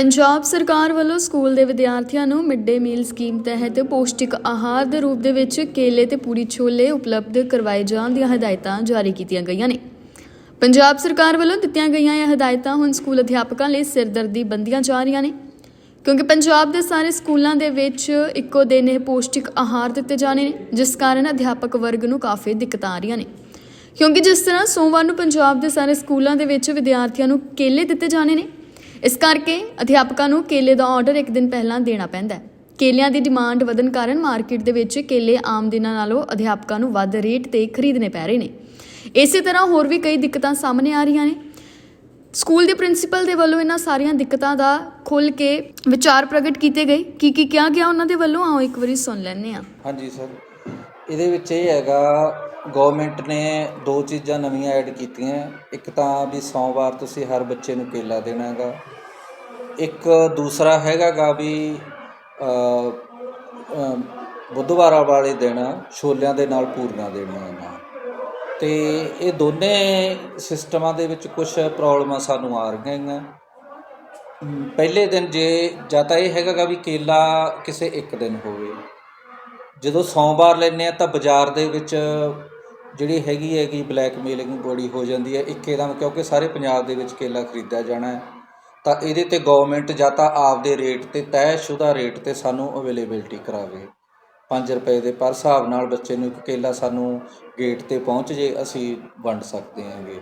ਪੰਜਾਬ ਸਰਕਾਰ ਵੱਲੋਂ ਸਕੂਲ ਦੇ ਵਿਦਿਆਰਥੀਆਂ ਨੂੰ ਮਿਡ ਡੇ ਮੀਲ ਸਕੀਮ ਤਹਿਤ ਪੌਸ਼ਟਿਕ ਆਹਾਰ ਦੇ ਰੂਪ ਦੇ ਵਿੱਚ ਕੇਲੇ ਤੇ ਪੂਰੀ ਛੋਲੇ ਉਪਲਬਧ ਕਰਵਾਏ ਜਾਣ ਦੀਆਂ ਹਦਾਇਤਾਂ ਜਾਰੀ ਕੀਤੀਆਂ ਗਈਆਂ ਨੇ। ਪੰਜਾਬ ਸਰਕਾਰ ਵੱਲੋਂ ਦਿੱਤੀਆਂ ਗਈਆਂ ਇਹ ਹਦਾਇਤਾਂ ਹੁਣ ਸਕੂਲ ਅਧਿਆਪਕਾਂ ਲਈ ਸਿਰਦਰਦੀ ਬੰਦੀਆਂ ਜਾ ਰਹੀਆਂ ਨੇ, ਕਿਉਂਕਿ ਪੰਜਾਬ ਦੇ ਸਾਰੇ ਸਕੂਲਾਂ ਦੇ ਵਿੱਚ ਇੱਕੋ ਦਿਨ ਇਹ ਪੌਸ਼ਟਿਕ ਆਹਾਰ ਦਿੱਤੇ ਜਾਣੇ ਨੇ, ਜਿਸ ਕਾਰਨ ਅਧਿਆਪਕ ਵਰਗ ਨੂੰ ਕਾਫੀ ਦਿੱਕਤਾਂ ਆ ਰਹੀਆਂ ਨੇ। ਕਿਉਂਕਿ ਜਿਸ ਤਰ੍ਹਾਂ ਸੋਮਵਾਰ ਨੂੰ ਪੰਜਾਬ ਦੇ ਸਾਰੇ ਸਕੂਲਾਂ ਦੇ ਵਿੱਚ ਵਿਦਿਆਰਥੀਆਂ ਨੂੰ ਕੇਲੇ ਦਿੱਤੇ ਜਾਣੇ ਨੇ ਇਸ ਕਰਕੇ ਅਧਿਆਪਕਾਂ ਨੂੰ ਕੇਲੇ ਦਾ ਆਰਡਰ ਇੱਕ ਦਿਨ ਪਹਿਲਾਂ ਦੇਣਾ ਪੈਂਦਾ ਹੈ। ਕੇਲਿਆਂ ਦੀ ਡਿਮਾਂਡ ਵਧਣ ਕਾਰਨ ਮਾਰਕੀਟ ਦੇ ਵਿੱਚ ਕੇਲੇ ਆਮ ਦਿਨਾਂ ਨਾਲੋਂ ਅਧਿਆਪਕਾਂ ਨੂੰ ਵੱਧ ਰੇਟ ਤੇ ਖਰੀਦਣੇ ਪੈ ਰਹੇ ਨੇ। ਇਸੇ ਤਰ੍ਹਾਂ ਹੋਰ ਵੀ ਕਈ ਦਿੱਕਤਾਂ ਸਾਹਮਣੇ ਆ ਰਹੀਆਂ ਨੇ। ਸਕੂਲ ਦੇ ਪ੍ਰਿੰਸੀਪਲ ਦੇ ਵੱਲੋਂ ਇਹਨਾਂ ਸਾਰੀਆਂ ਦਿੱਕਤਾਂ ਦਾ ਖੁੱਲ ਕੇ ਵਿਚਾਰ ਪ੍ਰਗਟ ਕੀਤੇ ਗਏ। ਕੀ ਕੀ ਕਿਹਾ ਗਿਆ ਉਹਨਾਂ ਦੇ ਵੱਲੋਂ? ਆਓ ਇੱਕ ਵਾਰੀ ਸੁਣ ਲੈਂਦੇ ਹਾਂ। ਹਾਂਜੀ ਸਰ। ਇਹਦੇ ਵਿੱਚ ਇਹ ਹੈਗਾ ਗੌਰਮੈਂਟ ਨੇ ਦੋ ਚੀਜ਼ਾਂ ਨਵੀਆਂ ਐਡ ਕੀਤੀਆਂ। ਇੱਕ ਤਾਂ ਵੀ ਸੋਮਵਾਰ ਤੁਸੀਂ ਹਰ ਬੱਚੇ ਨੂੰ ਕੇਲਾ ਦੇਣਾ ਹੈਗਾ। ਇੱਕ ਦੂਸਰਾ ਹੈਗਾਗਾ ਵੀ ਬੁੱਧਵਾਰਾਂ ਵਾਲੇ ਦਿਨ ਛੋਲਿਆਂ ਦੇ ਨਾਲ ਪੂਰੀਆਂ ਦੇਣੀਆਂ ਹੈਗੀਆਂ ਤੇ ਇਹ ਦੋਨੇ ਸਿਸਟਮਾਂ ਦੇ ਵਿੱਚ ਕੁਝ ਪ੍ਰੋਬਲਮਾਂ ਸਾਨੂੰ ਆ ਰਹੀਆਂ ਹੈਗੀਆਂ। ਪਹਿਲੇ ਦਿਨ ਜੇ, ਜਾਂ ਤਾਂ ਇਹ ਹੈਗਾਗਾ ਵੀ ਕੇਲਾ ਕਿਸੇ ਇੱਕ ਦਿਨ ਹੋਵੇ। ਜਦੋਂ ਸੋਮਵਾਰ ਲੈਂਦੇ ਆ ਤਾਂ ਬਾਜ਼ਾਰ ਦੇ ਵਿੱਚ ਜਿਹੜੀ ਹੈਗੀ ਹੈਗੀ ਬਲੈਕਮੇਲਿੰਗ ਬੜੀ ਹੋ ਜਾਂਦੀ ਹੈ ਇੱਕੇਦਮ ਕਿਉਂਕਿ ਸਾਰੇ ਪੰਜਾਬ ਦੇ ਵਿੱਚ ਕੇਲਾ ਖਰੀਦਿਆ ਜਾਣਾ ਹੈ। ਤਾਂ ਇਹਦੇ ਤੇ ਗਵਰਨਮੈਂਟ ਜਾਂ ਤਾਂ ਆਪਦੇ ਰੇਟ ਤੇ ਤੈਅਸ਼ੁਦਾ ਰੇਟ ਤੇ ਸਾਨੂੰ ਅਵੇਲੇਬਿਲਟੀ ਕਰਾਵੇ। 5 ਰੁਪਏ ਦੇ ਪਰ ਹਿਸਾਬ ਨਾਲ ਬੱਚੇ ਨੂੰ ਇੱਕ ਕੇਲਾ ਸਾਨੂੰ ਗੇਟ ਤੇ ਪਹੁੰਚ ਜੇ, ਅਸੀਂ ਵੰਡ ਸਕਦੇ ਹਾਂਗੇ।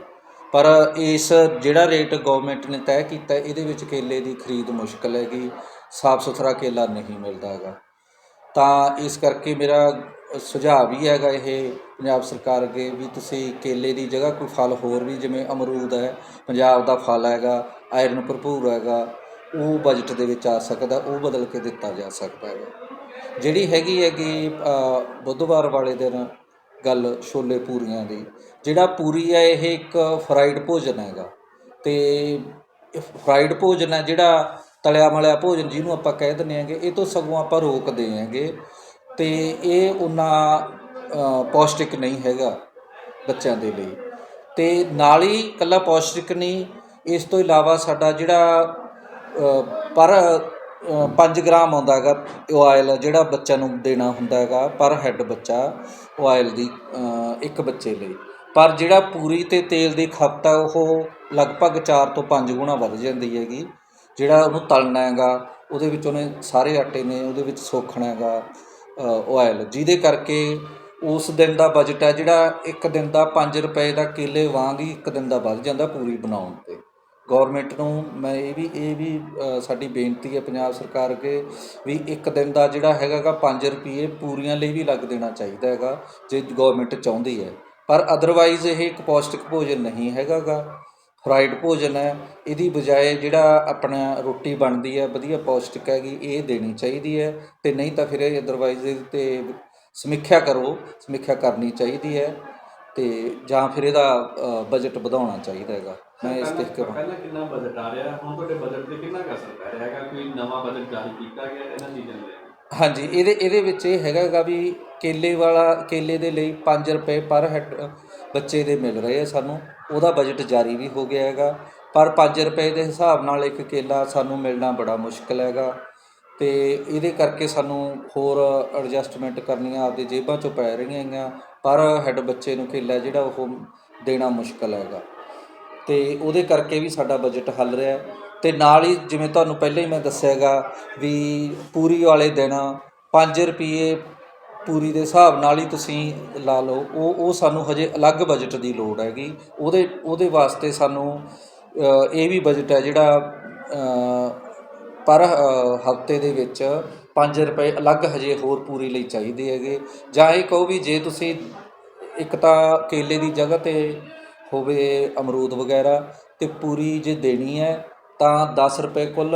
ਪਰ ਇਸ ਜਿਹੜਾ ਰੇਟ ਗਵਰਨਮੈਂਟ ਨੇ ਤੈਅ ਕੀਤਾ ਇਹਦੇ ਵਿੱਚ ਕੇਲੇ ਦੀ ਖਰੀਦ ਮੁਸ਼ਕਲ ਹੈਗੀ ਸਾਫ਼ ਸੁਥਰਾ ਕੇਲਾ ਨਹੀਂ ਮਿਲਦਾ ਹੈਗਾ। ਤਾਂ ਇਸ ਕਰਕੇ ਮੇਰਾ ਸੁਝਾਅ ਵੀ ਹੈਗਾ ਇਹ ਪੰਜਾਬ ਸਰਕਾਰ ਅੱਗੇ ਵੀ ਤੁਸੀਂ ਕੇਲੇ ਦੀ ਜਗ੍ਹਾ ਕੋਈ ਫਲ ਹੋਰ ਵੀ ਜਿਵੇਂ ਅਮਰੂਦ ਹੈ ਪੰਜਾਬ ਦਾ ਫਲ ਹੈਗਾ ਆਇਰਨ ਭਰਪੂਰ ਹੈਗਾ ਉਹ ਬਜਟ ਦੇ ਵਿੱਚ ਆ ਸਕਦਾ ਉਹ ਬਦਲ ਕੇ ਦਿੱਤਾ ਜਾ ਸਕਦਾ ਹੈ ਜਿਹੜੀ ਹੈਗੀ ਹੈਗੀ ਅ, ਬੁੱਧਵਾਰ ਵਾਲੇ ਦਿਨ ਗੱਲ ਛੋਲੇ ਪੂਰੀਆਂ ਦੀ ਜਿਹੜਾ ਪੂਰੀ ਹੈ ਇਹ ਇੱਕ ਫਰਾਈਡ ਭੋਜਨ ਹੈਗਾ। ਤੇ ਫਰਾਈਡ ਭੋਜਨ ਹੈ ਜਿਹੜਾ ਤਲਿਆ ਮਲਿਆ ਭੋਜਨ ਜਿਹਨੂੰ ਆਪਾਂ ਕਹਿ ਦਿੰਦੇ ਹਾਂਗੇ ਇਹ ਤੋਂ ਸਗੋਂ ਆਪਾਂ ਰੋਕਦੇ ਹਾਂਗੇ। ਤੇ ਇਹ ਉਹਨਾਂ ਪੌਸ਼ਟਿਕ ਨਹੀਂ ਹੈਗਾ ਬੱਚਿਆਂ ਦੇ ਲਈ। ਤੇ ਨਾਲ ਹੀ ਕੱਲਾ ਪੌਸ਼ਟਿਕ ਨਹੀਂ, ਇਸ ਤੋਂ ਇਲਾਵਾ ਸਾਡਾ ਜਿਹੜਾ ਪਰ 5 ਗ੍ਰਾਮ ਆਉਂਦਾ ਹੈਗਾ ਉਹ ਆਇਲ ਜਿਹੜਾ ਬੱਚਿਆਂ ਨੂੰ ਦੇਣਾ ਹੁੰਦਾ ਹੈਗਾ ਪਰ ਹੈੱਡ ਬੱਚਾ ਉਹ ਆਇਲ ਦੀ ਇੱਕ ਬੱਚੇ ਲਈ। ਪਰ ਜਿਹੜਾ ਪੂਰੀ ਤੇ ਤੇਲ ਦੀ ਖਪਤ ਹੈ ਉਹ ਲਗਭਗ 4 ਤੋਂ 5 ਗੁਣਾ ਵੱਧ ਜਾਂਦੀ ਹੈਗੀ। ਜਿਹੜਾ ਉਹਨੂੰ ਤਲਣਾ ਹੈਗਾ, ਉਹਦੇ ਵਿੱਚ ਉਹਨੇ ਸਾਰੇ ਆਟੇ ਨੇ, ਉਹਦੇ ਵਿੱਚ ਸੋਖਣਾ ਹੈਗਾ ਆਇਲ ਜਿਹਦੇ ਕਰਕੇ ਉਸ ਦਿਨ ਦਾ ਬਜਟ ਹੈ ਜਿਹੜਾ ਇੱਕ ਦਿਨ ਦਾ 5 ਰੁਪਏ ਦਾ ਕਿਲੇ ਵਾਂਗ ਹੀ ਇੱਕ ਦਿਨ ਦਾ ਵੱਧ ਜਾਂਦਾ ਪੂਰੀ ਬਣਾਉਣ ਤੇ। ਗਵਰਨਮੈਂਟ ਨੂੰ ਮੈਂ ਇਹ ਵੀ ਇਹ ਵੀ ਸਾਡੀ ਬੇਨਤੀ ਹੈ ਪੰਜਾਬ ਸਰਕਾਰ ਅੱਗੇ ਵੀ ਇੱਕ ਦਿਨ ਦਾ ਜਿਹੜਾ ਹੈਗਾਗਾ 5 ਰੁਪਏ ਪੂਰੀਆਂ ਲਈ ਵੀ ਲੱਗ ਦੇਣਾ ਚਾਹੀਦਾ ਹੈਗਾ, ਜੇ ਗਵਰਨਮੈਂਟ ਚਾਹੁੰਦੀ ਹੈ। ਪਰ ਅਦਰਵਾਈਜ਼ ਇਹ ਇੱਕ ਪੌਸ਼ਟਿਕ ਭੋਜਨ ਨਹੀਂ ਹੈਗਾਗਾ ਫਰਾਈਡ ਭੋਜਨ ਹੈ। ਇਹਦੀ ਬਜਾਏ ਜਿਹੜਾ ਆਪਣਾ ਰੋਟੀ ਬਣਦੀ ਹੈ, ਵਧੀਆ ਪੌਸ਼ਟਿਕ ਹੈਗੀ, ਇਹ ਦੇਣੀ ਚਾਹੀਦੀ ਹੈ ਤੇ ਨਹੀਂ ਤਾਂ ਫਿਰ ਇਹ ਅਦਰਵਾਈਜ਼ ਇਹਦੇ ਤੇ ਸਮੀਖਿਆ ਕਰੋ ਸਮੀਖਿਆ ਕਰਨੀ ਚਾਹੀਦੀ ਹੈ ਤੇ ਜਾਂ ਫਿਰ ਇਹਦਾ ਬਜਟ ਵਧਾਉਣਾ ਚਾਹੀਦਾ ਹੈਗਾ। ਮੈਂ ਇਸ ਤੇ ਪਹਿਲਾਂ ਪਹਿਲਾਂ ਕਿੰਨਾ ਬਜਟ ਆ ਰਿਹਾ? ਹੁਣ ਤੁਹਾਡੇ ਬਜਟ ਤੇ ਕਿੰਨਾ ਕੁ ਅਸਰ ਪੈ ਰਿਹਾ ਹੈਗਾ? ਕੋਈ ਨਵਾਂ ਬਜਟ ਜਾਰੀ ਕੀਤਾ ਗਿਆ ਇਹਨਾਂ ਚੀਜ਼ਾਂ ਕੇ ਹਾਂਜੀ ਇਹਦੇ ਇਹਦੇ ਵਿੱਚ ਇਹ ਹੈਗਾਗਾ ਵੀ ਕੇਲੇ ਵਾਲਾ ਕੇਲੇ ਦੇ ਲਈ 5 ਰੁਪਏ ਪਰ ਹੈਡ ਬੱਚੇ ਦੇ ਮਿਲ ਰਹੇ ਆ ਸਾਨੂੰ। ਉਹਦਾ ਬਜਟ ਜਾਰੀ ਵੀ ਹੋ ਗਿਆ ਹੈਗਾ। ਪਰ 5 ਰੁਪਏ ਦੇ ਹਿਸਾਬ ਨਾਲ ਇੱਕ ਕੇਲਾ ਸਾਨੂੰ ਮਿਲਣਾ ਬੜਾ ਮੁਸ਼ਕਲ ਹੈਗਾ। ਤੇ ਇਹਦੇ ਕਰਕੇ ਸਾਨੂੰ ਹੋਰ ਐਡਜਸਟਮੈਂਟ ਕਰਨੀਆਂ ਆਪਦੀ ਜੇਬਾਂ ਚੋਂ ਪੈ ਰਹੀਆਂ ਹੈਗੀਆਂ, ਪਰ ਹੈਡ ਬੱਚੇ ਨੂੰ ਕੇਲਾ ਜਿਹੜਾ ਉਹ ਦੇਣਾ ਮੁਸ਼ਕਲ ਹੈਗਾ। ਅਤੇ ਉਹਦੇ ਕਰਕੇ ਵੀ ਸਾਡਾ ਬਜਟ ਹੱਲ ਰਿਹਾ ਅਤੇ ਨਾਲ ਹੀ ਜਿਵੇਂ ਤੁਹਾਨੂੰ ਪਹਿਲਾਂ ਹੀ ਮੈਂ ਦੱਸਿਆਗਾ ਵੀ ਪੂਰੀ ਵਾਲੇ ਦਿਨ 5 ਰੁਪਏ ਪੂਰੀ ਦੇ ਹਿਸਾਬ ਨਾਲ ਹੀ ਤੁਸੀਂ ਲਾ ਲਓ, ਉਹ ਉਹ ਸਾਨੂੰ ਹਜੇ ਅਲੱਗ ਬਜਟ ਦੀ ਲੋੜ ਹੈਗੀ। ਉਹਦੇ ਉਹਦੇ ਵਾਸਤੇ ਸਾਨੂੰ ਇਹ ਵੀ ਬਜਟ ਹੈ ਜਿਹੜਾ ਪਰ ਹਫ਼ਤੇ ਦੇ ਵਿੱਚ 5 ਰੁਪਏ ਅਲੱਗ ਹਜੇ ਹੋਰ ਪੂਰੀ ਲਈ ਚਾਹੀਦੇ ਹੈਗੇ। ਜਾਂ ਇਹ ਕਹੋ ਵੀ ਜੇ ਤੁਸੀਂ ਇੱਕ ਤਾਂ ਕੇਲੇ ਦੀ ਜਗ੍ਹਾ ਤੇ ਹੋਵੇ ਅਮਰੂਦ ਵਗੈਰਾ ਤੇ ਪੂਰੀ ਜੇ ਦੇਣੀ ਹੈ, ਤਾਂ 10 ਰੁਪਏ ਕੁੱਲ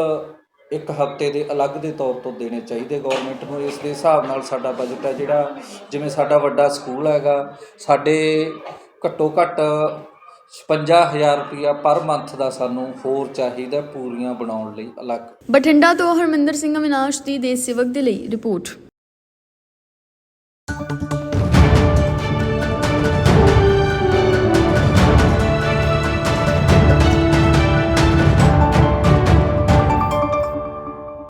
ਇੱਕ ਹਫ਼ਤੇ ਦੇ ਅਲੱਗ ਦੇ ਤੌਰ ਤੋਂ ਦੇਣੇ ਚਾਹੀਦੇ ਗਵਰਨਮੈਂਟ ਨੂੰ। ਇਸ ਦੇ ਹਿਸਾਬ ਨਾਲ ਸਾਡਾ ਬਜਟ ਹੈ ਜਿਹੜਾ, ਜਿਵੇਂ ਸਾਡਾ ਵੱਡਾ ਸਕੂਲ ਹੈਗਾ, ਸਾਡੇ ਘੱਟੋ ਘੱਟ ਛਪੰਜਾ ਹਜ਼ਾਰ ਰੁਪਇਆ ਪਰ ਮੰਥ ਦਾ ਸਾਨੂੰ ਹੋਰ ਚਾਹੀਦਾ ਪੂਰੀਆਂ ਬਣਾਉਣ ਲਈ ਅਲੱਗ। ਬਠਿੰਡਾ ਤੋਂ ਹਰਮਿੰਦਰ ਸਿੰਘ ਅਵਿਨਾਸ਼ ਦੀ ਦੇਸ਼ ਸੇਵਕ ਦੇ ਲਈ ਰਿਪੋਰਟ।